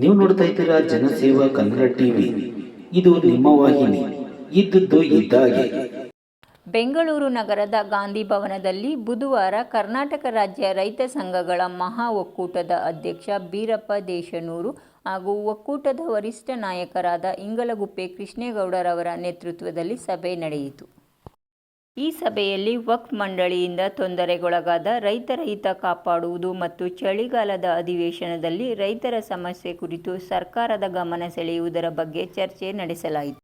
ನೀವು ನೋಡ್ತಾ ಇದ್ದೀರಾ ಜನಸೇವಾ ಕನ್ನಡ ಟಿವಿ. ಇದು ನಿಮ್ಮ ವಾಹಿನಿ. ಇದ್ದದ್ದು ಇದ್ದಾಗೆ. ಬೆಂಗಳೂರು ನಗರದ ಗಾಂಧಿ ಭವನದಲ್ಲಿ ಬುಧವಾರ ಕರ್ನಾಟಕ ರಾಜ್ಯ ರೈತ ಸಂಘಗಳ ಮಹಾ ಒಕ್ಕೂಟದ ಅಧ್ಯಕ್ಷ ಬೀರಪ್ಪ ದೇಶನೂರು ಹಾಗೂ ಒಕ್ಕೂಟದ ವರಿಷ್ಠ ನಾಯಕರಾದ ಇಂಗಲಗುಪ್ಪೆ ಕೃಷ್ಣೇಗೌಡರವರ ನೇತೃತ್ವದಲ್ಲಿ ಸಭೆ ನಡೆಯಿತು. ಈ ಸಭೆಯಲ್ಲಿ ವಕ್ಫ್ ಮಂಡಳಿಯಿಂದ ತೊಂದರೆಗೊಳಗಾದ ರೈತರ ಹಿತ ಕಾಪಾಡುವುದು ಮತ್ತು ಚಳಿಗಾಲದ ಅಧಿವೇಶನದಲ್ಲಿ ರೈತರ ಸಮಸ್ಯೆ ಕುರಿತು ಸರ್ಕಾರದ ಗಮನ ಸೆಳೆಯುವುದರ ಬಗ್ಗೆ ಚರ್ಚೆ ನಡೆಸಲಾಯಿತು.